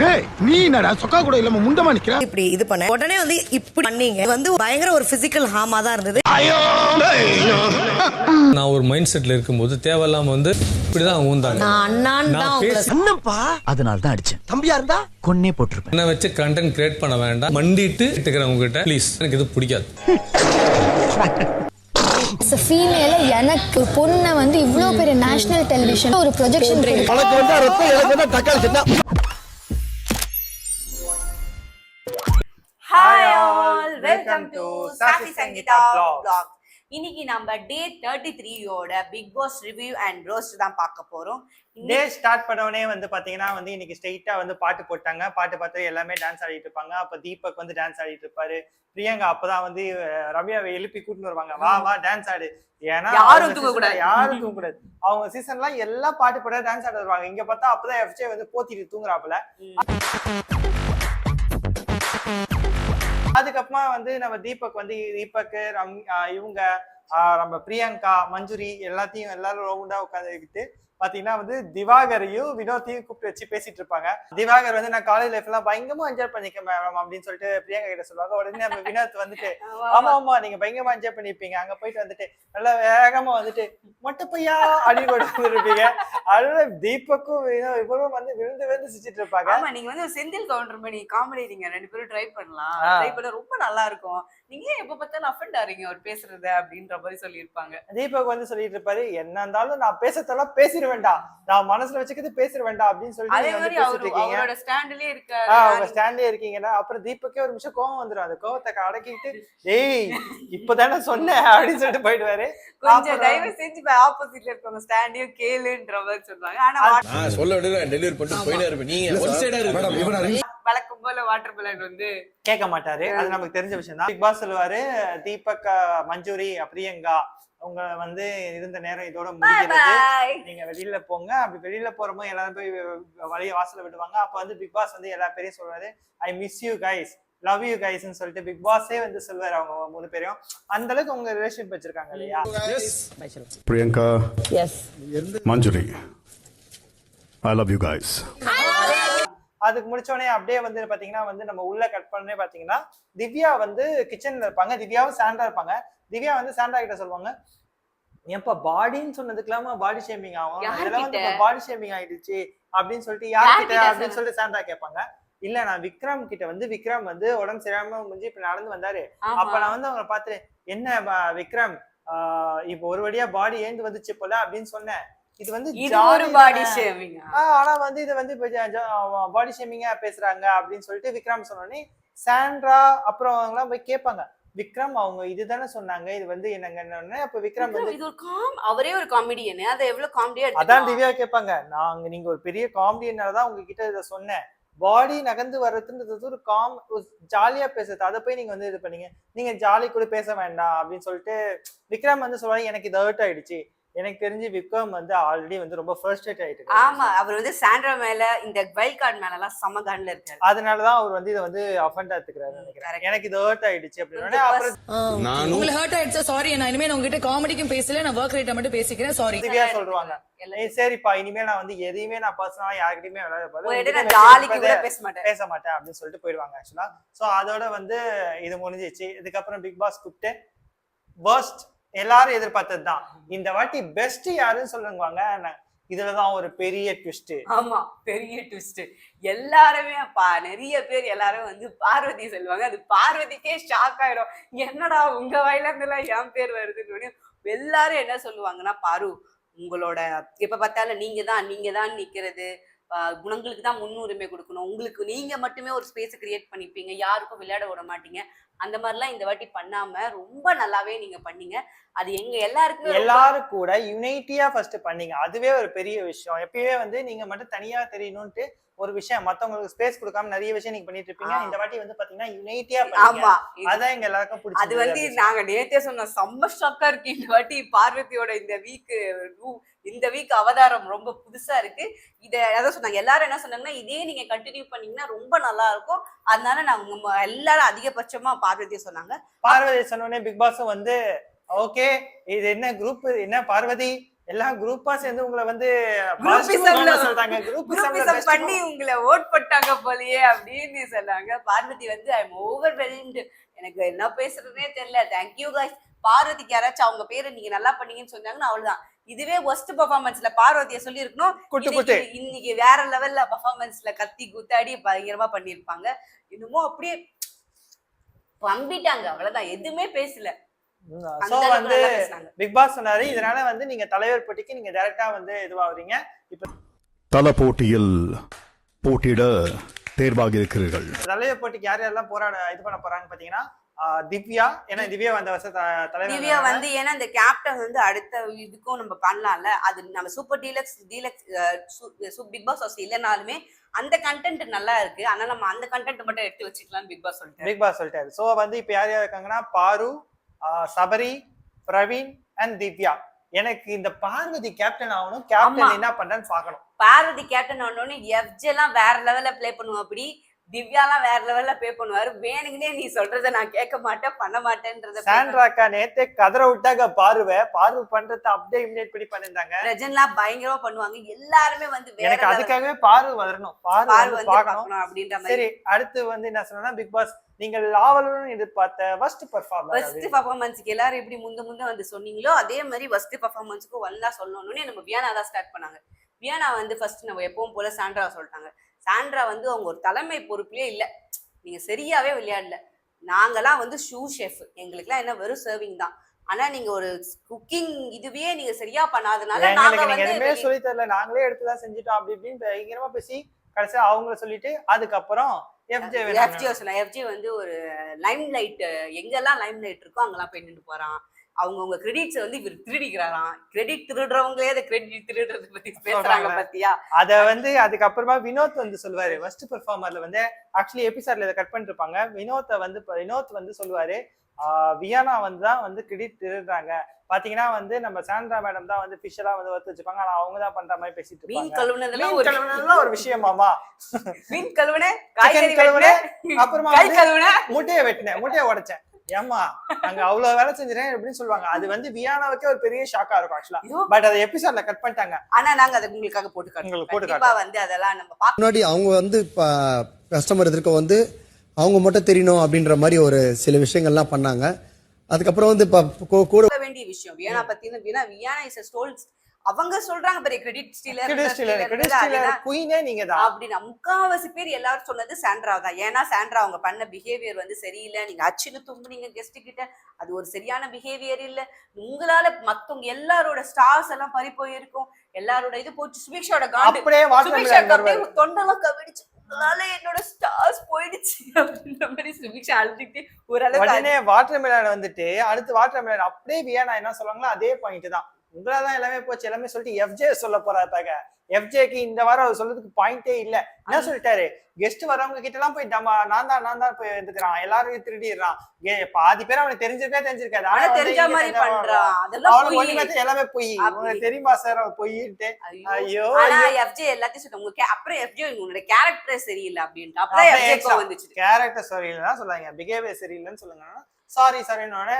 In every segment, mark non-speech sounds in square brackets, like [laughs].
டேய் நீ என்னடா சொக்கா கூட இல்லாம முண்டமா நிக்கிற? இப்படி இது பண்ண. உடனே வந்து இப்படி பண்ணீங்க. வந்து பயங்கர ஒரு பிசிக்கல் ஹார்மா தான் இருந்தது. ஐயோ நான் ஒரு மைண்ட் செட்ல இருக்கும்போது தேவையில்லாம வந்து இப்படிதான் ஊந்தாங்க. நான் அண்ணான்னு தான் என்னப்பா அதனால தான் அடிச்சேன். தம்பியா இருந்தா? கொன்னே போட்டிருப்பேன். என்ன வச்சு கண்டென்ட் கிரியேட் பண்ண வேண்டாம். மண்டிட்டு இருக்கிறவங்க கிட்ட ப்ளீஸ் எனக்கு இது பிடிக்காது. [laughs] ஃபீமேல எனக்கு பொண்ணை வந்து இவ்வளோ பெரிய நேஷனல் டெலிவிஷன் ஒரு projection hi all welcome to Safi Sangeetha இன்னைக்கு நம்ம டே தேர்ட்டி த்ரீயோட big boss review and roast தான் பார்க்க போறோம். டே ஸ்டார்ட் பண்ணவனே வந்து பாத்தீங்கன்னா வந்து இன்னைக்கு ஸ்ட்ரெயிட்டா வந்து பாட்டு போட்டாங்க. பாட்டு பார்த்து எல்லாமே டான்ஸ் ஆடிட்டு இருப்பாங்க. அப்ப தீபக் வந்து டான்ஸ் ஆடிட்டு இருப்பாரு. பிரியங்கா அப்பதான் வந்து அஹ், ரம்யாவை எழுப்பி கூட்டிட்டு வருவாங்க. வா வா டான்ஸ் ஆடு. ஏன்னா யாரும் தூங்க கூடாது. யாரும் தூங்க கூடாது அவங்க சீசன்லாம் எல்லாம் பாட்டு போட டான்ஸ் ஆட வருவாங்க இங்க பார்த்தா அப்பதான் எஃப்ஜே வந்து போத்திட்டு தூங்குறாப்புல. அதுக்கப்புறமா வந்து நம்ம தீபக் வந்து தீபக் ரம் இவங்க நம்ம பிரியங்கா மஞ்சுரி எல்லாத்தையும் எல்லாரும் ரவுண்டா உட்காந்துக்கிட்டு பாத்தீங்கன்னா வந்து திவாகரையும் வினோத்தையும் கூப்பிட்டு வச்சு பேசிட்டு இருப்பாங்க. திவாகர் வந்து நான் காலேஜ் லைஃப் எல்லாம் பயங்கரமா என்ஜாய் பண்ணிக்கேன் மேம் அப்படின்னு சொல்லிட்டு பிரியங்கா கிட்ட சொல்லுவாங்க. உடனே நம்ம வினோத் வந்துட்டு [laughs] ஆமா ஆமா. நீங்க பயங்கரமா என்ஜாய் பண்ணிருப்பீங்க. அங்க போயிட்டு வந்துட்டு நல்லா வேகமா வந்துட்டு மொட்டை பையா அப்படின்னு கொண்டு இருப்பீங்க அதனால தீபக்கும் இவரும் வந்து விழுந்து விழுந்து சிரிச்சிட்டு இருப்பாங்க. ஆமா நீங்க வந்து செந்தில் கவுண்டர் பண்ணி காமெடி நீங்க ரெண்டு பேரும் ட்ரை பண்ணலாம். ட்ரை பண்ண ரொம்ப நல்லா இருக்கும். நீங்க எப்ப பார்த்தாலும் அஃபெண்ட் ஆறீங்க அவர் பேசுறது அப்படின்ற மாதிரி சொல்லியிருப்பாங்க. தீபக் வந்து சொல்லிட்டு இருப்பாரு என்ன இருந்தாலும் நான் பேசத்தெல்லாம் பேசிட வேண்டாம் நான் மனசுல வச்சுக்கிட்டு பேசிட வேண்டாம் அப்படின்னு சொல்லிட்டு அதே மாதிரி அவரோட ஸ்டாண்ட்லயே அவங்க ஸ்டாண்டே இருக்கீங்கன்னா அப்புறம் தீபக்கே ஒரு நிமிஷம் கோவம் வந்துடும் அந்த கோவத்தை அடக்கிட்டு ஏய் இப்பதானே சொன்னேன் அப்படின்னு சொல்லிட்டு போயிடுவாரு. கொஞ்சம் தயவு செஞ்சு ஆப்போசிட்ல இருக்கவங்க ஸ்டாண்டையும் கேளுன்ற மாதிரி சொல்றாங்க ஆனா சொல்ல விட டெலிவரி பண்ணிட்டு போயிட்டே இருப்பேன் நீங்க ஒன் சைடா இருக்கு வழக்கம் போல வாட்டர் பலன் வந்து கேட்க மாட்டாரு. அது நமக்கு தெரிஞ்ச விஷயம் தான் பிக் பாஸ் சொல்லுவாரு தீபக் மஞ்சுரி பிரியங்கா அவங்க வந்து இருந்த நேரம் இதோட முடிகிறது Bye. நீங்க வெளியில போங்க அப்படி வெளியில போறப்போ எல்லாரும் போய் வழிய வாசல்ல விடுவாங்க அப்ப வந்து பிக் பாஸ் வந்து எல்லா பேரையும் சொல்லுவாரு I miss you guys love you கைஸ்னு சொல்லிட்டு பிக் பாஸே வந்து சொல்லுவாரு அவங்க மூணு பேரையும் அந்த அளவுக்கு உங்க ரிலேஷன்ஷிப் வச்சிருக்காங்க இல்லையா. Yes. Manjuri. I love you guys. அதுக்கு முடிச்சோடனே அப்படியே வந்து பாத்தீங்கன்னா வந்து நம்ம உள்ள கட் பண்ணே பாத்தீங்கன்னா திவ்யா வந்து கிச்சன்ல இருப்பாங்க. திவ்யாவும் சாண்டா இருப்பாங்க. திவ்யா வந்து சாண்டா கிட்ட சொல்லுவாங்க ஏன்பா பாடின்னு சொன்னதுக்கெல்லாமா பாடி ஷேமிங் ஆகும் அதெல்லாம் வந்து? பாடி ஷேமிங் ஆயிடுச்சு. அப்படின்னு சொல்லிட்டு யார்கிட்ட அப்படின்னு? சொல்லிட்டு சாண்டா கேட்பாங்க. இல்ல நான் விக்ரம் கிட்ட வந்து விக்ரம் வந்து உடம்பு சரியாம முடிஞ்சு இப்ப நடந்து வந்தாரு. அப்ப நான் வந்து அவங்களை பார்த்து என்ன விக்ரம்? ஆஹ் இப்போ ஒரு வழியா பாடி ஏந்து வந்துச்சு போல அப்படின்னு சொன்னேன். இது வந்து ஒரு பாடி ஆஹ் ஆனா வந்து இது வந்து பாடி ஷேமிங்கா பேசுறாங்க அப்படின்னு சொல்லிட்டு விக்ரம் சொன்னோடனே சாண்ட்ரா அப்புறம் அவங்க எல்லாம் போய் கேட்பாங்க. விக்ரம் அவங்க இதுதானே சொன்னாங்க இது வந்து என்னங்க அப்ப விக்ரம் வந்து இது ஒரு காம் அவரே ஒரு காமெடியன் அதை எவ்வளவு காமெடியா அதான் திவ்யா கேட்பாங்க நாங்க நீங்க ஒரு பெரிய காமெடியனால தான் உங்ககிட்ட இதை சொன்னேன். பாடி நகர்ந்து வர்றதுன்றது ஒரு காம் ஜாலியா பேசுறது. அதை போய் நீங்க வந்து இது பண்ணீங்க. நீங்க ஜாலி கூட பேச வேண்டாம் அப்படின்னு சொல்லிட்டு விக்ரம் வந்து சொல்லுவாங்க எனக்கு இது ஹர்ட் ஆயிடுச்சு. எனக்கு தெரிஞ்சு விக்ரம் வந்து ஆல்ரெடி வந்து ரொம்ப ஃபர்ஸ்ட்ரேட் ஆயிட்டு. ஆமா அவர் வந்து சாண்ட்ரா மேல இந்த வைல்ட் கார்டு மேல எல்லாம் செம கன்ல இருக்காரு. அதனாலதான் அவர் வந்து இதை வந்து அஃபெண்ட் எடுத்துக்கிறாரு நினைக்கிறேன். எனக்கு இது ஹர்ட் ஆயிடுச்சு அப்படின்னு அப்புறம் உங்களுக்கு ஹர்ட் ஆயிடுச்சா? சாரி நான் இனிமே நான் உங்ககிட்ட காமெடிக்கும் பேசல நான் ஒர்க் ரேட்டை மட்டும் பேசிக்கிறேன். சாரி திவ்யா சொல்றாங்க சரிப்பா இனிமே நான் வந்து எதையுமே நான் பர்சனலா யார்கிட்டயுமே விளையாட பேச- மாட்டேன். பேச மாட்டேன் அப்படின்னு சொல்லிட்டு போயிடுவாங்க ஆக்சுவலா சோ அதோட வந்து இது முடிஞ்சிச்சு. இதுக்கப்புறம் பிக் பாஸ் கூப்பிட்டு worst எல்லாரும் எதிர்பார்த்தது தான் இந்த வாட்டி பெஸ்ட் யாருன்னு சொல்லுவாங்க இதுலதான் ஒரு பெரிய ட்விஸ்ட் ஆமா பெரிய ட்விஸ்ட் எல்லாருமே பா நிறைய பேர் எல்லாரும் வந்து பார்வதி சொல்லுவாங்க. அது பார்வதிக்கே ஷாக் ஆயிடும். என்னடா உங்க வாயில இருந்தெல்லாம் என் பேர் வருதுன்னு. எல்லாரும் என்ன சொல்லுவாங்கன்னா பாரு உங்களோட எப்ப பார்த்தாலும் நீங்க தான் நீங்க தான் நிக்கிறது. குணங்களுக்கு தான் முன்னுரிமை கொடுக்கணும். உங்களுக்கு நீங்க மட்டுமே ஒரு ஸ்பேஸ் கிரியேட் பண்ணிப்பீங்க. யாருக்கும் விளையாட விட மாட்டீங்க. அந்த மாதிரிலாம் இந்த வாட்டி பண்ணாம ரொம்ப நல்லாவே நீங்க பண்ணீங்க. அது எங்க எல்லாருக்குமே எல்லாரும் கூட யுனைட்டியா ஃபர்ஸ்ட் பண்ணீங்க. அதுவே ஒரு பெரிய விஷயம். எப்பயுமே வந்து நீங்க மட்டும் தனியா தெரியணும்ட்டு ஒரு விஷயம். மத்தவங்களுக்கு ஸ்பேஸ் கொடுக்காம நிறைய விஷயம் நீங்க பண்ணிட்டு இருப்பீங்க. இந்த வாட்டி வந்து பாத்தீங்கன்னா யுனைட்டியா ஆமா. அதான் எங்க எல்லாருக்கும் அது பிடிச்சது வந்து நாங்க நேத்தே சொன்ன செம்ம ஷாக்கா இருக்கு. இந்த வாட்டி பார்வதியோட இந்த வீக் இந்த வீக் அவதாரம் ரொம்ப புதுசா இருக்கு. இத அதான் சொன்னாங்க. எல்லாரும் என்ன சொன்னாங்கன்னா இதே நீங்க கண்டினியூ பண்ணீங்கன்னா ரொம்ப நல்லா இருக்கும். அதனால நாங்க எல்லாரும் அதிகபட்சமா பார்வதியை சொன்னாங்க. பார்வதி சொன்னோடனே பிக் பாஸும் வந்து ஓகே இது என்ன குரூப் என்ன பார்வதி? எல்லாம் குரூப்பா சேர்ந்து உங்களை வந்து சொல்றாங்க. குரூப்பிசம் பண்ணி உங்களை ஓட் போட்டாங்க போலயே அப்படின்னு சொன்னாங்க. பார்வதி வந்து ஐ எம் ஓவர் எனக்கு என்ன பேசுறதுனே தெரியல. தேங்க்யூ காய்ஸ் பார்வதிக்கு யாராச்சும் அவங்க பேரை நீங்க நல்லா பண்ணீங்கன்னு சொன்னாங்கன்னா அவ்வளவுதான். இதுவே ஒஸ்ட் பெர்ஃபார்மன்ஸ்ல பார்வதிய சொல்லி இருக்கணும். இன்னைக்கு வேற லெவல்ல பெர்ஃபார்மன்ஸ்ல கத்தி குத்தாடி பயங்கரமா பண்ணிருப்பாங்க இன்னமும் அப்படியே பம்பிட்டாங்க. அவ்வளவுதான். எதுவுமே பேசல. சோ வந்து. பிக் பாஸ் சொன்னாரு. இதனால வந்து நீங்க தலைவர் போட்டிக்கு நீங்க டைரக்டா வந்து இதுவாகுறீங்க. இப்ப தல போட்டியில் போட்டியிட தேர்வாகி இருக்கிறீர்கள். தலைவர் போட்டிக்கு யார் யாரெல்லாம் போராட இது பண்ண போறாங்க பாத்தீங்கன்னா திவ்யா. ஏன்னா திவ்யா வந்த வருஷம் திவ்யா. வந்து ஏன்னா இந்த கேப்டன் வந்து அடுத்த இதுக்கும் நம்ம பண்ணலாம்ல. அது நம்ம super deluxe deluxe big boss house இல்லைனாலுமே அந்த கண்டென்ட் நல்லா இருக்கு. ஆனா நம்ம அந்த கண்டென்ட் மட்டும் எடுத்து வச்சுக்கலாம்னு பிக் பாஸ் சொல்லிட்டு பிக் பாஸ் சொல்லிட்டாரு. சோ வந்து இப்ப யார் யார் இருக்காங்கன்னா பாரு சபரி பிரவீன் அண்ட் திவ்யா எனக்கு இந்த பார்வதி கேப்டன் ஆகணும். கேப்டன் என்ன பண்றான்னு பாக்கணும் பார்வதி கேப்டன் ஆனோடனே எஃப்ஜே எல்லாம் வேற லெவல்ல ப்ளே பண்ணுவோம் அப்படி. திவ்யாலாம் வேற லெவல்ல ப்ளே பண்ணுவாரு. வேணுங்கனே நீ சொல்றத நான் கேட்க மாட்டேன் பண்ண மாட்டேன்றத சாண்ட்ராக்கா நேத்தே கதற விட்டாங்க பாருவை. பார்வை பண்றத அப்படியே இமிடியேட் பண்ணி பண்ணிருந்தாங்க. பிரஜன்லாம் பயங்கரமா பண்ணுவாங்க. எல்லாருமே வந்து எனக்கு. அதுக்காகவே பார்வை வரணும் பார்வை பார்க்கணும். அப்படின்ற மாதிரி. சரி அடுத்து வந்து என்ன சொன்னா பிக் பாஸ் நீங்கள் ஆவலுடன் எதிர்பார்த்த ஃபர்ஸ்ட் ஃபர்ஸ்ட் பர்ஃபார்மன்ஸ் பர்ஃபார்மன்ஸ்க்கு எல்லாரும் எப்படி முந்த முந்த வந்து சொன்னீங்களோ அதே மாதிரி ஃபர்ஸ்ட் பர்ஃபார்மன்ஸ்க்கு வந்தா சொல்லணும்னு நம்ம வியானா தான் ஸ்டார்ட் பண்ணாங்க. வியானா வந்து ஃபர்ஸ்ட் நம்ம எப்பவும் போல சாண்ட்ரா சொல்லிட்டாங்க. சாண்ட்ரா வந்து அவங்க ஒரு தலைமை பொறுப்புலயே இல்ல. நீங்க சரியாவே விளையாடல. நாங்கெல்லாம் வந்து ஷூ ஷெஃப் எங்களுக்குலாம் என்ன வெறும் சர்விங் தான். ஆனா நீங்க ஒரு குக்கிங் இதுவே நீங்க சரியா பண்ணாதனால நாங்க வந்து சொல்லி தரல. நாங்களே எடுத்துதான் செஞ்சுட்டோம் அப்படி இப்படின்னு பயங்கரமா பேசி கடைசியா அவங்கள சொல்லிட்டு அதுக்கப்புறம் எஃப்ஜே எஃப்ஜி சொன்னா எஃப்ஜி வந்து ஒரு லைம் லைட் எங்கெல்லாம் லைம் லைட் இருக்கோ அங்கெல்லாம் போய் நின்று போறான். அவங்கவுங்க கிரெடிட்ஸ் வந்து இவர் திருடிக்கிறாராம். கிரெடிட் திருடுறவங்களே அதை கிரெடிட் திருடுறத பத்தி பேசுறாங்க. பாத்தியா? அத வந்து அதுக்கப்புறமா வினோத் வந்து சொல்லுவாரு. ஃபர்ஸ்ட் பெர்ஃபார்மர்ல வந்து ஆக்சுவலி எபிசோட்ல இதை கட் பண்ணிருப்பாங்க. வினோத்தை வந்து வினோத் வந்து சொல்லுவாரு வியானா வந்து தான் வந்து கிரெடிட் திருடுறாங்க. பாத்தீங்கன்னா வந்து நம்ம சாண்ட்ரா மேடம் தான் வந்து எல்லாம் வந்து வறுத்து வச்சுப்பாங்க. ஆனா அவங்க தான் பண்ற மாதிரி பேசிட்டு மீன் மீன் ஒரு கழுவுனதெல்லாம் ஒரு விஷயமாமா மீன் கழுவுன காய்கறி கழுவுன, அப்புறமா கை வந்து கழுவுன. முட்டையை வெட்டினேன் முட்டையை உடைச்சேன். ஏமா அங்க அவ்வளவு வேலை செஞ்சிட்டேன் அப்படின்னு சொல்லுவாங்க. அது வந்து வியானாவுக்கே ஒரு பெரிய ஷாக்கா இருக்கும் ஆக்சுவலா ஐயோ, பட் அதை எபிசோட்ல கட் பண்ணிட்டாங்க. ஆனா நாங்க அதை உங்களுக்காக போட்டு காட்டுறோம். கண்டிப்பா வந்து அதெல்லாம் நம்ம முன்னாடி அவங்க வந்து கஸ்டமர் எதிர்க்க வந்து அவங்க மட்டும் தெரியணும் அப்படின்ற மாதிரி ஒரு சில விஷயங்கள்லாம் பண்ணாங்க. அதுக்கப்புறம் வந்து இப்போ கூட வேண்டிய விஷயம். வியானா பத்தின வியானா வியானா இஸ் ஸ்டோல் அவங்க சொல்றாங்க பெரிய கிரெடிட் ஸ்டீலர் கிரெடிட் ஸ்டீலர் குயினே நீங்க தான். அப்படின்னா முக்காவாசி பேர் எல்லாரும் சொன்னது சாண்ட்ரா தான். ஏன்னா சாண்ட்ரா அவங்க பண்ண பிஹேவியர் வந்து சரியில்லை. நீங்க அச்சுன்னு தும்புனீங்க கெஸ்ட் கிட்ட. அது ஒரு சரியான பிஹேவியர் இல்ல. உங்களால மத்தவங்க எல்லாரோட ஸ்டார்ஸ் எல்லாம் பறி போயிருக்கும். எல்லாரோட இது போச்சு. சுபிக்ஷாவோட காண்டு. அப்படியே தொண்டெல்லாம் கவிடிச்சு உங்களால என்னோட ஸ்டார்ஸ் போயிடுச்சு. அப்படின்ற மாதிரி சுபிக்ஷா அழுதுட்டு ஓரளவுக்கு உடனே வாட்டர் மிலன் வந்துட்டு அடுத்து வாட்டர் மிலன் அப்படியே வியானா என்ன சொல்லுவாங்களோ அதே பாயிண்ட் தான். உங்களாதான் எல்லாமே போச்சு. எல்லாமே சொல்லிட்டு எஃப்ஜே சொல்ல போறாங்க எஃப்ஜேக்கு இந்த வாரம் அவர் சொல்றதுக்கு பாயிண்டே இல்ல. என்ன சொல்லிட்டாரு? கெஸ்ட் வரவங்க கிட்ட எல்லாம் போய் நம்ம நான் தான் நான் தான் போய் எடுத்துக்கிறான் எல்லாரும் திருடிடுறான். பாதி பேர் அவனுக்கு தெரிஞ்சிருக்கே தெரிஞ்சிருக்காது ஆனா தெரிஞ்ச மாதிரி பண்றான். அவனுக்கு தெரியல, எல்லாமே பொய். உனக்கு தெரியுமா சார் அவன் பொய்ன்ட்டு? ஐயோ. எஃப்ஜே எல்லாத்தையும் சொன்ன உங்க அப்புறம் எஃப்ஜே உன்னோட கேரக்டர் சரியில்லை அப்படின்ட்டு. அப்புறம். வந்துச்சு கேரக்டர் சரியில்லைன்னா சொல்லுவாங்க பிஹேவியர் சரியில்லைன்னு சொல்லுங்க. சாரி சாரின்னு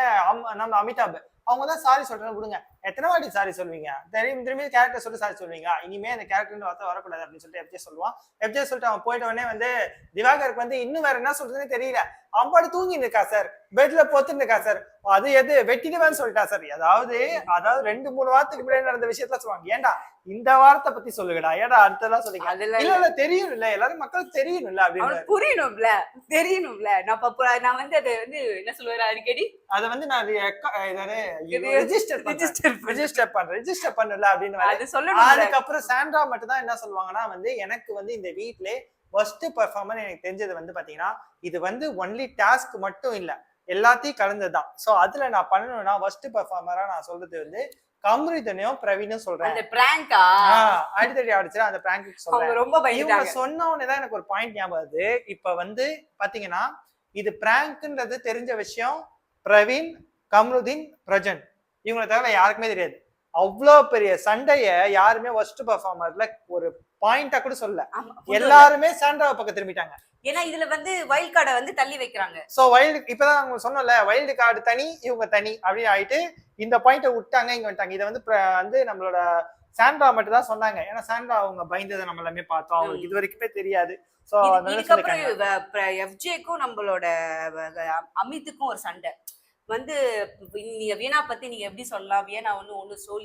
நம்ம அமிதாப். அவங்க தான் சாரி சொல்றேன்னு விடுங்க. எத்தனை வாட்டி சாரி சொல்வீங்க? திரும்பி திரும்பி கேரக்டர் சொல்லி சாரி சொல்வீங்க இனிமே அந்த கேரக்டர் வார்த்தை வரக்கூடாது அப்படின்னு சொல்லிட்டு எஃப்ஜே சொல்லுவான். எஃப்ஜே சொல்லிட்டு அவன் போயிட்ட உடனே வந்து திவாகருக்கு வந்து இன்னும் வேற என்ன சொல்றதுன்னு தெரியல. அவன் பாட்டு தூங்கி இருக்கா சார் பெட்ல பொத்துன்னு இருக்கா சார் அது எது? வெட்டிடுவேன்னு சொல்லிட்டா சார் அதாவது அதாவது ரெண்டு மூணு வாரத்துக்கு முன்னாடி நடந்த விஷயத்துல சொல்லுவாங்க. ஏன்டா இந்த வாரத்தை பத்தி சொல்லுங்கடா. ஏன்டா அடுத்ததெல்லாம் சொல்லுங்க இல்ல. இல்ல தெரியும் இல்ல எல்லாரும் மக்களுக்கு தெரியணும் இல்ல அப்படின்னு புரியணும்ல. தெரியணும்ல. நான் நான் வந்து அதை வந்து என்ன சொல்லுவாரு அடிக்கடி? அத வந்து நான் இது ரெஜிஸ்டர் register பண்ணு. ரெஜிஸ்டர் ரெஜிஸ்டர் பண்ணல அப்படின்னு. அது சொல்லணும் அதுக்கப்புறம் சாண்ட்ரா மட்டும் தான் என்ன சொல்லுவாங்கன்னா வந்து எனக்கு வந்து இந்த வீட்ல ஃபர்ஸ்ட் பெர்ஃபார்மர் எனக்கு தெரிஞ்சது வந்து பாத்தீங்கன்னா இது வந்து ஒன்லி டாஸ்க் மட்டும் இல்ல. எல்லாத்தையும் கலந்ததுதான். சோ அதுல நான் பண்ணணும்னா ஃபர்ஸ்ட் பெர்ஃபார்மரா நான் சொல்றது வந்து கம்ரிதனையும் பிரவீனும் சொல்றேன். அந்த பிராங்கா அடித்தடி அடிச்சு அந்த பிராங்க் சொல்றேன். ரொம்ப இவங்க சொன்ன உடனே தான் எனக்கு ஒரு பாயிண்ட் ஞாபகம் வருது. இப்ப வந்து பாத்தீங்கன்னா இது பிராங்க்ன்றது தெரிஞ்ச விஷயம் பிரவீன் கம்ருதீன் பிரஜன் இவங்களை தவிர யாருக்குமே தெரியாது. அவ்வளோ பெரிய சண்டைய யாருமே ஒஸ்ட் பர்ஃபார்மர்ல ஒரு பாயிண்டா கூட சொல்லல. எல்லாருமே சாண்ட்ராவை பக்கம் திரும்பிட்டாங்க. ஏன்னா இதுல வந்து வைல்ட் கார்டை வந்து தள்ளி வைக்கிறாங்க. சோ வைல்டு இப்பதான் அவங்க சொன்னோம்ல வைல்டு கார்டு தனி இவங்க தனி அப்படின்னு ஆயிட்டு இந்த பாயிண்ட விட்டாங்க இங்க வந்துட்டாங்க. இதை வந்து வந்து நம்மளோட சாண்ட்ரா மட்டும் தான் சொன்னாங்க. ஏன்னா சாண்ட்ரா அவங்க பயந்ததை நம்ம எல்லாமே பார்த்தோம். அவங்களுக்கு இது வரைக்குமே தெரியாது. இதுக்கப்புறம் சொல்லிருக்காங்க எஃப்ஜேக்கும் நம்மளோட அமித்துக்கும் ஒரு சண்டை. வந்து நீங்க வீணா பத்தி நீங்க எப்படி சொல்லலாம்? வீணா ஒண்ணு ஒண்ணு சோல்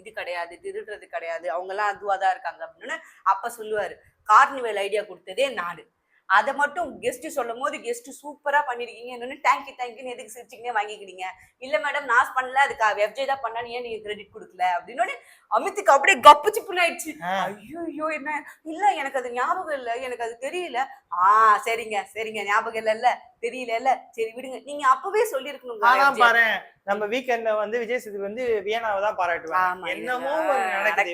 இது கிடையாது திருடுறது கிடையாது. அவங்க எல்லாம் அதுவா தான் இருக்காங்க அப்படின்னு அப்ப சொல்லுவாரு. கார்னிவல் ஐடியா கொடுத்ததே நானு அதை மட்டும் கெஸ்ட் சொல்லும் போது கெஸ்ட் சூப்பரா பண்ணிருக்கீங்க. என்னன்னு தேங்க்யூ தேங்க்யூன்னு எதுக்கு சிரிச்சிங்கன்னே வாங்கிக்கிட்டீங்க இல்ல மேடம் நான் பண்ணல. அதுக்கு எஃப்ஜே தான் பண்ணான்னு ஏன் நீங்க கிரெடிட் கொடுக்கல? அப்படின்னு அமித்துக்கு அப்படியே கப்பு ஆயிடுச்சு. ஆ. ஐயோ என்ன? இல்ல எனக்கு அது ஞாபகம் இல்ல. எனக்கு அது தெரியல. ஆ சரிங்க சரிங்க. ஞாபகம் இல்ல இல்ல தெரியல சரி விடுங்க. நீங்க அப்பவே சொல்லிருக்கணும் ஆனா பாரு நம்ம வீக்கெண்ட்ல வந்து விஜய் சேதுபதி வந்து வியனாவை தான் பாராட்டுவாங்க என்னமோ நடக்குது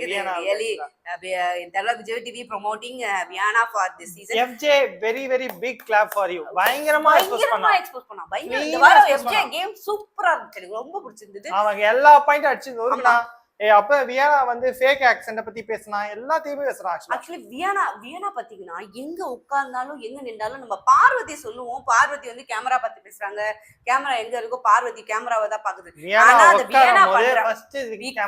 Vijay TV promoting Viyana for this season FJ very very big clap for you பயங்கரமா எக்ஸ்போஸ் பயங்கரமா பண்ணா. எக்ஸ்போஸ் பண்ணா. பயங்கர இந்த வாரம் எஃப்ஜே. கேம் சூப்பரா இருந்துச்சு. எனக்கு ரொம்ப பிடிச்சிருந்தது. அவங்க எல்லா பாயிண்ட் அடிச்சு நொறுக்குனா ஏ அப்ப வியனா வந்து ஃபேக் ஆக்சென்ட பத்தி பேசினா எல்லாத்தையுமே பேசுறான். ஆக்சுவலி வியானா வியானா பாத்தீங்கன்னா எங்க உட்கார்ந்தாலும் எங்க நின்றாலும் நம்ம பார்வதி சொல்லுவோம். பார்வதி வந்து கேமரா பத்தி பேசுறாங்க. கேமரா எங்க இருக்கோ பார்வதி கேமராவை தான் பாக்குது ஆனா அது வியனா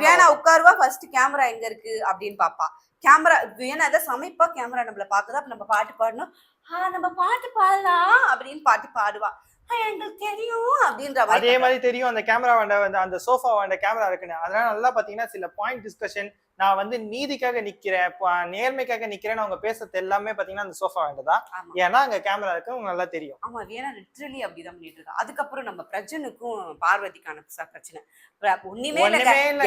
வியானா உட்காருவா ஃபர்ஸ்ட் கேமரா எங்க இருக்கு அப்படின்னு பாப்பா. கேமரா வியனா ஏதாவது சமைப்பா கேமரா நம்மள பாக்குதா அப்ப நம்ம பாட்டு பாடணும். ஆ நம்ம பாட்டு பாடலாம் அப்படின்னு பாட்டு பாடுவா. "ஆ, எங்களுக்கு தெரியும் அப்படின்ற அதே மாதிரி தெரியும். அந்த கேமரா வேண்ட அந்த சோஃபா வேண்ட கேமரா இருக்குன்னு. அதனால நல்லா பாத்தீங்கன்னா சில பாயிண்ட் டிஸ்கஷன் நான் வந்து நீதிக்காக நிக்கிறேன் நேர்மைக்காக நிக்கிறேன்னு அவங்க பேசுறது எல்லாமே பாத்தீங்கன்னா அந்த சோஃபா வேண்டதான். ஏன்னா அங்க கேமரா இருக்கு உங்களுக்கு நல்லா தெரியும். ஆமா வியனா லிட்ரலி அப்படிதான் பண்ணிட்டு இருக்கா. அதுக்கப்புறம் நம்ம பிரஜனுக்கும் பார்வதிக்கான பிரச்சனை. பிர- ஒண்ணுமே.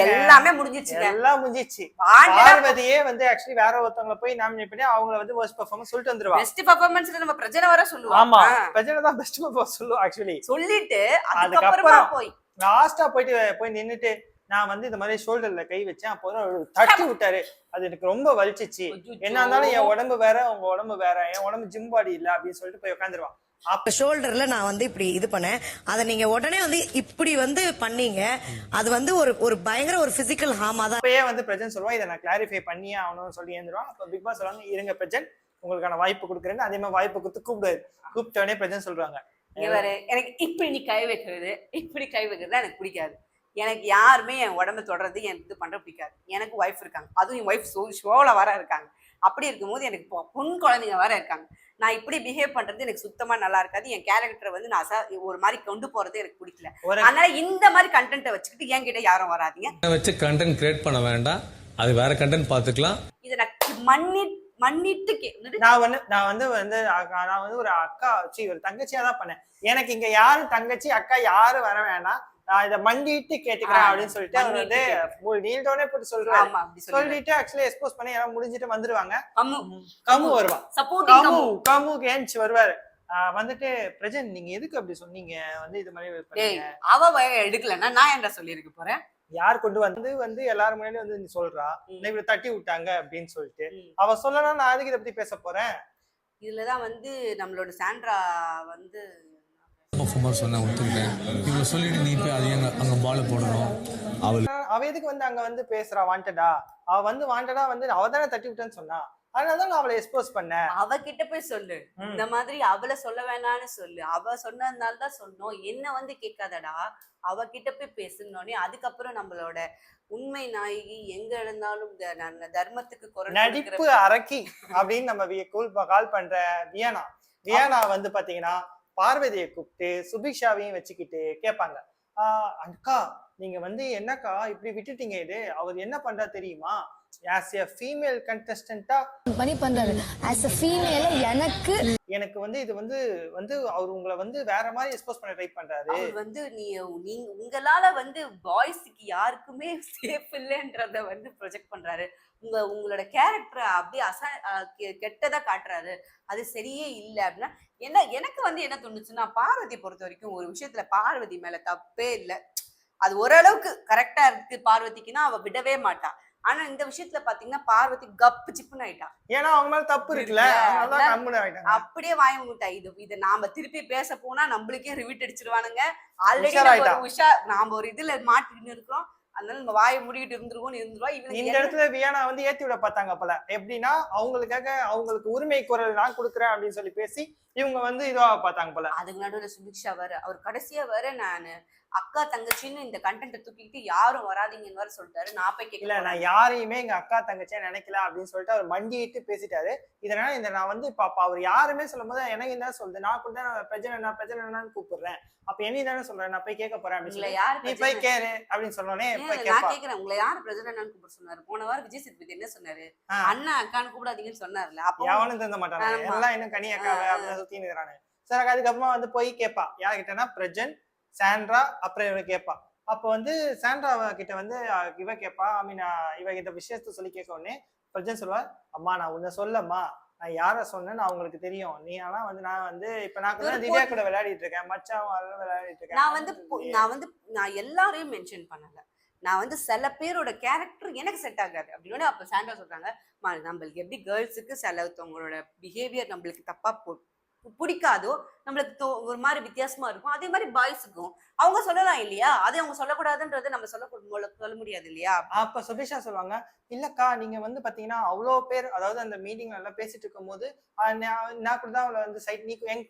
எல்லாமே முடிஞ்சிச்சுங்க எல்லாம் முடிஞ்சிச்சு பார்வதியே வந்து ஆக்சுவலி வேற ஒருத்தவங்கள போய் நாமினேட் பண்ணி அவங்கள வந்து worst performance சொல்லிட்டு வந்துருவா. பெஸ்ட் பர்ஃபார்மன்ஸ்ல நம்ம பிரஜனை வர சொல்லுவோம் ஆமா. பிரச்சனை தான் பெஸ்ட் பர்ஃபார்மன்ஸ் சொல்லுவோம் ஆக்சுவலி சொல்லிட்டு அதுக்கப்புறம் போய். லாஸ்டா போயிட்டு போய் நின்னுட்டு நான் வந்து இந்த மாதிரி ஷோல்டர்ல கை வச்சேன். அப்போ அவரு தட்டி விட்டாரு. அது எனக்கு ரொம்ப வலிச்சிச்சு. என்ன இருந்தாலும் என் உடம்பு வேற உங்க உடம்பு வேற. என் உடம்பு ஜிம் பாடி இல்ல அப்படின்னு சொல்லிட்டு போய் உட்காந்துருவான் ஷோல்டர்ல நான் வந்து இப்படி இது பண்ணேன். அதை நீங்க உடனே வந்து இப்படி வந்து பண்ணீங்க. அது வந்து ஒரு ஒரு பயங்கர ஒரு பிசிக்கல் ஹாமா தான். அப்பயே வந்து பிரஜன் சொல்லுவான். இதை நான் கிளாரிஃபை பண்ணியே ஆகணும்னு சொல்லி ஏந்துருவான் அப்ப பிக் பாஸ் சொல்லுவாங்க இருங்க பிரஜன் உங்களுக்கான வாய்ப்பு கொடுக்குறேன்னு. அதே மாதிரி வாய்ப்பு கொடுத்து கூப்பிடுவாரு. கூப்பிட்டோடனே பிரஜன் சொல்றாங்க. எனக்கு இப்படி நீ கை வைக்கிறது இப்படி கை வைக்கிறது எனக்கு பிடிக்காது. எனக்கு யாருமே என் உடம்ப தொடர்றது எனக்கு இது பண்ற பிடிக்காது. எனக்கு ஒய்ஃப் இருக்காங்க. அதுவும் என் ஒய்ஃப் ஷோ ஷோவில் வர இருக்காங்க. அப்படி இருக்கும்போது எனக்கு பொ- பொன் குழந்தைங்க வர இருக்காங்க. நான் இப்படி பிஹேவ் பண்றது எனக்கு சுத்தமா நல்லா இருக்காது. என் கேரக்டரை வந்து நான் ஒரு மாதிரி கொண்டு போறது எனக்கு பிடிக்கல. அதனால இந்த மாதிரி கண்டென்ட்டை வச்சுக்கிட்டு என்கிட்ட யாரும் வராதீங்க. வச்சு கண்டென்ட் கிரியேட் பண்ண வேண்டாம். அது வேற கண்டென்ட் பார்த்துக்கலாம். இதை நான் மன்னி மன்னிட்டு என்னது? நான் வந்து நான் வந்து வந்து நான் வந்து ஒரு அக்கா சி ஒரு தங்கச்சியா தான் பண்ணேன். எனக்கு இங்க யாரும் தங்கச்சி அக்கா யாரும் வர வேணாம். நான் இதை மண்டிட்டு கேட்டுக்கிறேன் அப்படின்னு சொல்லிட்டு அவர் வந்து நீல்டோனே போட்டு சொல்றாரு. சொல்லிட்டு ஆக்சுவலி எக்ஸ்போஸ் பண்ணி எல்லாம் முடிஞ்சிட்டு வந்துருவாங்க. கமு வருவா. சப்போர்ட்டிங் கமு கமு ஏஞ்சி வருவாரு. வந்துட்டு பிரஜன் நீங்க எதுக்கு அப்படி சொன்னீங்க? வந்து இது மாதிரி அவ எடுக்கலன்னா நான் என்ன சொல்லியிருக்க போறேன். யார் கொண்டு வந்து வந்து எல்லாரும் முன்னாடி வந்து நீ சொல்றா? இப்படி தட்டி விட்டாங்க அப்படின்னு சொல்லிட்டு. அவ சொல்லலாம் நான் அதுக்கு இதை பத்தி பேச போறேன்? இதுலதான் வந்து நம்மளோட சாண்ட்ரா வந்து பர்ஃபார்மர் சொன்ன ஒத்துக்கிட்டேன். இவங்க சொல்லிட்டு நீ போய் அதையும் அங்கே அங்கே பால் போடணும். அவள் அவ எதுக்கு வந்து அங்க வந்து பேசுறா? வாண்டடா அவ வந்து வாண்டடா வந்து அவ தானே தட்டி விட்டேன்னு சொன்னா அதனாலதான் நான் அவளை எக்ஸ்போஸ் பண்ணேன். அவகிட்ட போய் சொல்லு. இந்த மாதிரி அவளை சொல்ல வேணாம்னு சொல்லு. அவ சொன்னதுனால தான் சொன்னோம். என்ன வந்து கேட்காதடா? அவகிட்ட போய் பேசுனோடனே அதுக்கப்புறம் நம்மளோட உண்மை நாயகி எங்க இருந்தாலும் தர்மத்துக்கு குரல் நடிப்பு அரக்கி அப்படின்னு நம்ம கால் பண்ற வியனா. வியனா வந்து பாத்தீங்கன்னா பார்வதியை கூப்பிட்டு சுபிக்ஷாவையும் வச்சுக்கிட்டு கேட்பாங்க. ஆஹ் அக்கா நீங்க வந்து என்னக்கா இப்படி விட்டுட்டீங்க இது? அவர் என்ன பண்றா தெரியுமா? ஆஸ் எ ஃபீமேல் கண்டஸ்டன்டா பண்ணி பண்றாரு? ஆஸ் அ ஃபீமேல எனக்கு எனக்கு வந்து இது வந்து வந்து அவர் உங்களை வந்து வேற மாதிரி எக்ஸ்போஸ் பண்ண ட்ரை பண்றாரு. அவர் வந்து நீ நீங்க உங்களால வந்து பாய்ஸுக்கு யாருக்குமே சேஃப் இல்லைன்றத வந்து ப்ரொஜெக்ட் பண்றாரு. உங்க உங்களோட கேரக்டரை அப்படியே அச கெட்டதா காட்டுறாரு. அது சரியே இல்லை அப்படின்னா என்ன எனக்கு வந்து என்ன தோணுச்சுன்னா பார்வதி பொறுத்த வரைக்கும் ஒரு விஷயத்துல பார்வதி மேல தப்பே இல்லை. அது ஓரளவுக்கு கரெக்டா இருக்கு பார்வதிக்குன்னா அவ விடவே மாட்டா. ஆனா இந்த விஷயத்துல பாத்தீங்கன்னா பார்வதி கப்பு சிப்புன்னு ஆயிட்டா. ஏன்னா அவங்க மேல தப்பு இருக்குல்ல. அப்படியே வாய முட்டா. இது இதை நாம திருப்பி பேச போனா நம்மளுக்கே ரிவிட் அடிச்சிருவானுங்க. ஆல்ரெடி. ஒரு உஷா நாம ஒரு இதுல மாட்டிக்கிட்டு இருக்கிறோம். அதனால நம்ம வாயை மூடிக்கிட்டு இருந்துருவோம் இருந்துருவா இந்த இடத்துல வியானா வந்து ஏத்தி விட பார்த்தாங்க போல. எப்படின்னா அவங்களுக்காக அவங்களுக்கு உரிமை குரல் நான் கொடுக்குறேன் அப்படின்னு சொல்லி பேசி இவங்க வந்து இதுவா பார்த்தாங்க போல. அதுக்கு நடுவுல சுபிக்ஷா வேற அவர் கடைசியா வேற நானு. அக்கா தங்கச்சின்னு இந்த கண்டென்ட்டை தூக்கிட்டு யாரும் வராதீங்கன்னு வேற சொல்லிட்டாரு. நான் போய் கேட்கல நான் யாரையுமே எங்க அக்கா தங்கச்சியா நினைக்கல அப்படின்னு சொல்லிட்டு அவர் மண்டிட்டு பேசிட்டாரு. இதனால இந்த நான் வந்து இப்ப அவர் யாருமே சொல்லும் போது எனக்கு என்ன சொல்லுது நான் கூட தான் பிரச்சனை நான் பிரச்சனை கூப்பிடுறேன். அப்ப என்ன தானே சொல்றேன் நான் போய் கேட்க போறேன் அப்படின்னு யாரு நீ போய் கேரு அப்படின்னு சொன்னோடனே நான் கேக்குறேன். உங்களை யாரு பிரசிடண்ட் கூப்பிட சொன்னாரு? போன வாரம் விஜய் சேதுபதி என்ன சொன்னாரு. அண்ணா அக்கான்னு கூப்பிடாதீங்கன்னு சொன்னார்ல அப்போ எவனும் தந்த மாட்டானே ஆமா. எல்லாம் இன்னும் கனி அக்காவை. அப்படின்னு சுத்தி நிக்கிறானு சரி அதுக்கப்புறமா வந்து போய் கேட்பா யார்கிட்டனா பிரஜன் சாண்ட்ரா அப்புறம் இவ கேட்பா அப்போ வந்து சாண்ட்ரா கிட்ட வந்து இவ கேட்பா ஐ மீன் இவ கிட்ட விஷயத்த சொல்லி கேட்க உடனே பிரஜன் சொல்லுவா அம்மா நான் உன்னை சொல்லம்மா. நான் யார சொன்னேன்னு அவங்களுக்கு தெரியும். நீ ஆனா வந்து நான் வந்து இப்ப நான் கூட திவ்யா போட்டி- கூட விளையாடிட்டு இருக்கேன். மச்சான் விளையாடிட்டு இருக்கேன். நான் வந்து நான் வந்து நான் எல்லாரையும் மென்ஷன் பண்ணல. நான் வந்து சில பேரோட கேரக்டர் எனக்கு செட் ஆகாது. அப்படின்னு அப்ப சாண்டா சொல்றாங்க "மா, நம்மளுக்கு எப்படி கேர்ள்ஸுக்கு சில ஒருத்தவங்களோட பிஹேவியர் நம்மளுக்கு தப்பா போ- பிடிக்காதோ நம்மளுக்கு தோ- ஒரு மாதிரி வித்தியாசமா இருக்கும். அதே மாதிரி பாய்ஸுக்கும் அவங்க சொல்லலாம் இல்லையா? அதை அவங்க சொல்லக்கூடாதுன்றது நம்ம சொல்ல சொல்ல முடியாது இல்லையா? அப்ப சுபிஷா சொல்லுவாங்க இல்லக்கா நீங்க வந்து பாத்தீங்கன்னா அவ்வளோ பேர் அதாவது அந்த மீட்டிங்ல எல்லாம் பேசிட்டு இருக்கும்போது போது நான் கூட தான் அவளை வந்து சைட் நீ என்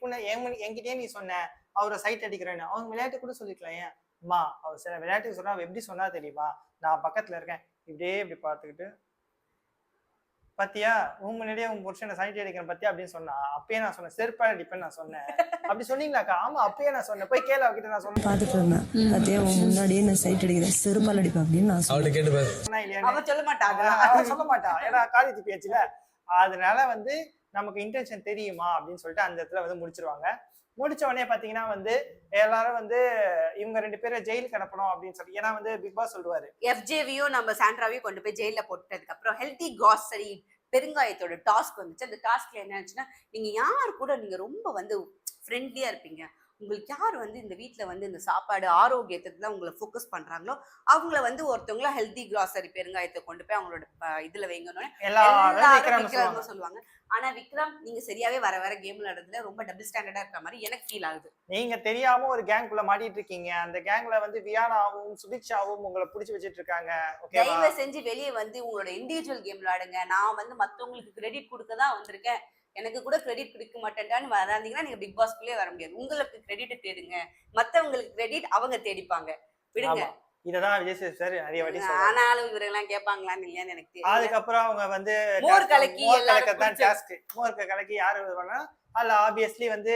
என்கிட்டயே நீ சொன்ன அவரை சைட் அடிக்கிறேன்னு. அவங்க விளையாட்டு கூட சொல்லிக்கலாம் ஏன்? அம்மா அவர் சில விளையாட்டுக்கு சொன்னா எப்படி சொன்னா தெரியுமா? நான் பக்கத்துல இருக்கேன். இப்படியே இப்படி பார்த்துக்கிட்டு பாத்தியா? உன் முன்னாடியே உன் புருஷனை சைட் அடிக்கிறேன் பத்தியா? அப்படின்னு சொன்னா அப்பயே நான் சொன்னேன் செருப்பால் அடிப்பேன்னு நான் சொன்னேன். அப்படி சொன்னீங்களாக்கா? ஆமா அப்பயே நான் சொன்னேன். போய் கேளு அவகிட்ட நான் சொன்னேன் பார்த்துட்டு இருந்தேன். அதே உன் முன்னாடியே நான் சைட் அடிக்கிறேன். செருப்பால் அடிப்பேன் அப்படின்னு நான் அவள்கிட்ட கேட்டு பாரு. அவ சொல்ல மாட்டாங்க அவ சொல்ல மாட்டா. ஏன்னா காலி திப்பியாச்சுல அதனால வந்து நமக்கு இன்டென்ஷன் தெரியுமா? அப்படின்னு சொல்லிட்டு அந்த இடத்துல வந்து முடிச்சிருவாங்க. முடிச்ச உடனே பாத்தீங்கன்னா வந்து எல்லாரும் வந்து இவங்க ரெண்டு பேரும் ஜெயிலுக்கு அனுப்பணும் அப்படின்னு சொல்லி ஏன்னா வந்து பிக் பாஸ் சொல்லுவாரு. எஃப்ஜேவியும் நம்ம சாண்ட்ராவையும் கொண்டு போய் ஜெயில போட்டதுக்கு அப்புறம் ஹெல்தி காசரி பெருங்காயத்தோட டாஸ்க் வந்துச்சு. அந்த டாஸ்க்ல என்ன ஆச்சுன்னா நீங்க யார் கூட நீங்க ரொம்ப வந்து ஃப்ரெண்ட்லியா இருப்பீங்க? உங்களுக்கு யார் வந்து இந்த வீட்ல வந்து இந்த சாப்பாடு ஆரோக்கியத்தை உங்களை ஃபோக்கஸ் பண்றாங்களோ அவங்கள வந்து ஒருத்தவங்கள ஹெல்தி கிராசரி பெருங்காயத்தை கொண்டு போய் அவங்களோட இதுல வைங்கன்னு சொல்லுவாங்க. சொல்லுவாங்க. ஆனா விக்ரம் நீங்க சரியாவே வர வர கேம் விளையாடுறதுல ரொம்ப டபுள் ஸ்டாண்டர்டா இருக்கிற மாதிரி எனக்கு ஃபீல் ஆகுது. நீங்க தெரியாம ஒரு கேங்குள்ள மாட்டிட்டு இருக்கீங்க. அந்த கேங்ல வந்து வியானாவும் சுபிக்ஷாவும் உங்களை புடிச்சு வச்சிட்டு இருக்காங்க. தயவு செஞ்சு வெளியே வந்து உங்களோட இண்டிவிஜுவல் கேம் விளையாடுங்க. நான் வந்து மத்தவங்களுக்கு கிரெடிட் கொடுக்க தான் வந்திருக்கேன். எனக்கு கூட கிரெடிட் கொடுக்க மாட்டேன்டான்னு வராதிங்கன்னா நீங்க பிக் பாஸ்க்குள்ளே வர முடியாது. உங்களுக்கு கிரெடிட் தேடுங்க. மத்தவங்களுக்கு கிரெடிட் அவங்க தேடிப்பாங்க. விடுங்க. இததான் விஜய் சேது சார் நிறைய வாட்டி ஆனாலும் இவரெல்லாம் கேட்பாங்களான்னு இல்லையான்னு எனக்கு அதுக்கப்புறம் அவங்க வந்து மோர் கலக்கி மோர் கலக்க தான் டாஸ்க் மோர் கலக்கி யாரு வருவாங்கன்னா அதுல ஆப்வியஸ்லி வந்து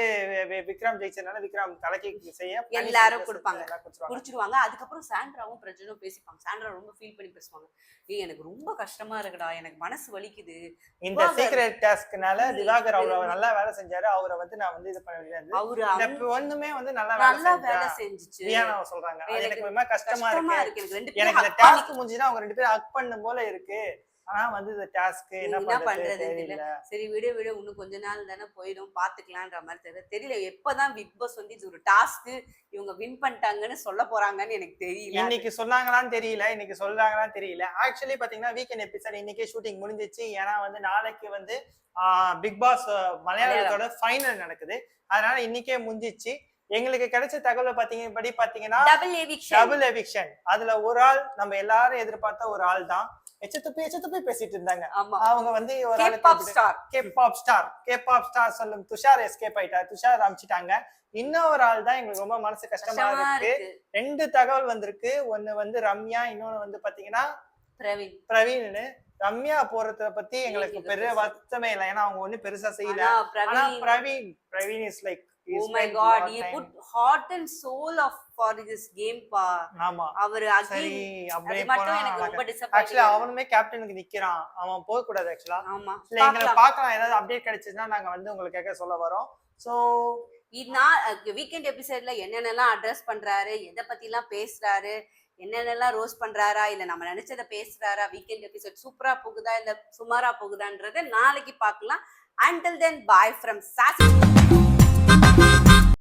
விக்ரம் ஜெயிச்சதுனால விக்ரம் கலக்கி செய்ய எல்லாரும் கொடுப்பாங்க. குடிச்சிருவாங்க. அதுக்கப்புறம் சாண்ட்ராவும் பிரஜனும் பேசிப்பாங்க. சாண்ட்ரா ரொம்ப ஃபீல் பண்ணி பேசுவாங்க. ஏய் எனக்கு ரொம்ப கஷ்டமா இருக்குடா. எனக்கு மனசு வலிக்குது. இந்த. சீக்ரெட் டாஸ்க்னால திவாகர் பெருமை. நல்லா வேலை செஞ்சாரு. அவரை வந்து நான் வந்து இது பண்ண முடியாது அவரு பொண்ணுமே வந்து நல்லா நல்லா வேலை வேலை செஞ்சா செஞ்சுச்சு சொல்றாங்க. எனக்கு ரொம்ப கஷ்டமா கஷ்டமா இருக்கு எனக்கு ரெண்டு எனக்கு இந்த டாஸ்க் முடிஞ்சுன்னா அவங்க ரெண்டு பேரும் ஹக் பண்ணும் போல இருக்கு. ஆனா வந்து இந்த டாஸ்க் என்ன பண்றது தெரியல. சரி விடு விடு. இன்னும் கொஞ்ச நாள் தானே போயிடும். பாத்துக்கலான்ற மாதிரி தெரியல. தெரியல எப்பதான் பிக் பாஸ் வந்து இது ஒரு டாஸ்க் இவங்க வின் பண்ணிட்டாங்கன்னு சொல்ல போறாங்கன்னு எனக்கு தெரியல. இன்னைக்கு சொன்னாங்களான்னு தெரியல. இன்னைக்கு சொல்றாங்களான்னு தெரியல. ஆக்சுவலி பாத்தீங்கன்னா வீக்கெண்ட் எபிசோட் இன்னைக்கே ஷூட்டிங் முடிஞ்சிச்சு. ஏன்னா வந்து நாளைக்கு வந்து பிக் பாஸ் மலையாளத்தோட ஃபைனல் நடக்குது. அதனால இன்னைக்கே முடிஞ்சிச்சு. எங்களுக்கு கிடைச்ச தகவல் பாத்தீங்க படி பாத்தீங்கன்னா டபுள் எவிக்ஷன் அதுல ஒரு ஆள் நம்ம எல்லாரும் எதிர்பார்த்த ஒரு ஆள் தான் எச்சத்துப்பி எச்சத்துப்பி பேசிட்டு இருந்தாங்க. அவங்க வந்து ஒரு ஆளை கேப் ஆப் கேபாப் ஸ்டார் கேபாப் ஸ்டார் சொல்லும் துஷார் எஸ்கேப் ஆயிட்டார். துஷார் அமைச்சிட்டாங்க. இன்னொரு ஆள் தான் எங்களுக்கு ரொம்ப மனசு கஷ்டமா இருக்கு. ரெண்டு தகவல் வந்திருக்கு. ஒண்ணு வந்து ரம்யா இன்னொன்னு வந்து பாத்தீங்கன்னா பிரவீன். பிரவீன் ரம்யா போறத பத்தி எங்களுக்கு பெரிய. வருத்தமே இல்லை. ஏன்னா அவங்க ஒண்ணும் பெருசா செய்யல. ஆனா Praveen Praveen is like oh my god he put heart and soul of for this game பா ஆமா. அவர் அது மட்டும் எனக்கு ரொம்ப ஆக்சுவலா அவனுமே கேப்டனுக்கு நிக்கிறான். அவன் போக கூடாது ஆக்சுவலா ஆமா. இல்ல எங்களை பார்க்கலாம். பார்க்கலாம். ஏதாவது அப்டேட் கிடைச்சதுன்னா நாங்க வந்து உங்களுக்காக சொல்ல வரோம். சோ நான் வீக்கெண்ட் எபிசோட்ல என்னென்னலாம் அட்ரஸ் பண்றாரு எதை பத்திலாம் பேசுறாரு என்னென்னலாம் ரோஸ் பண்றாரா இல்ல நம்ம நினைச்சதை பேசுறாரா வீக்கெண்ட் எபிசோட் சூப்பரா போகுதா இல்ல சுமாரா போகுதான்றத நாளைக்கு பார்க்கலாம். Until then bye from sauce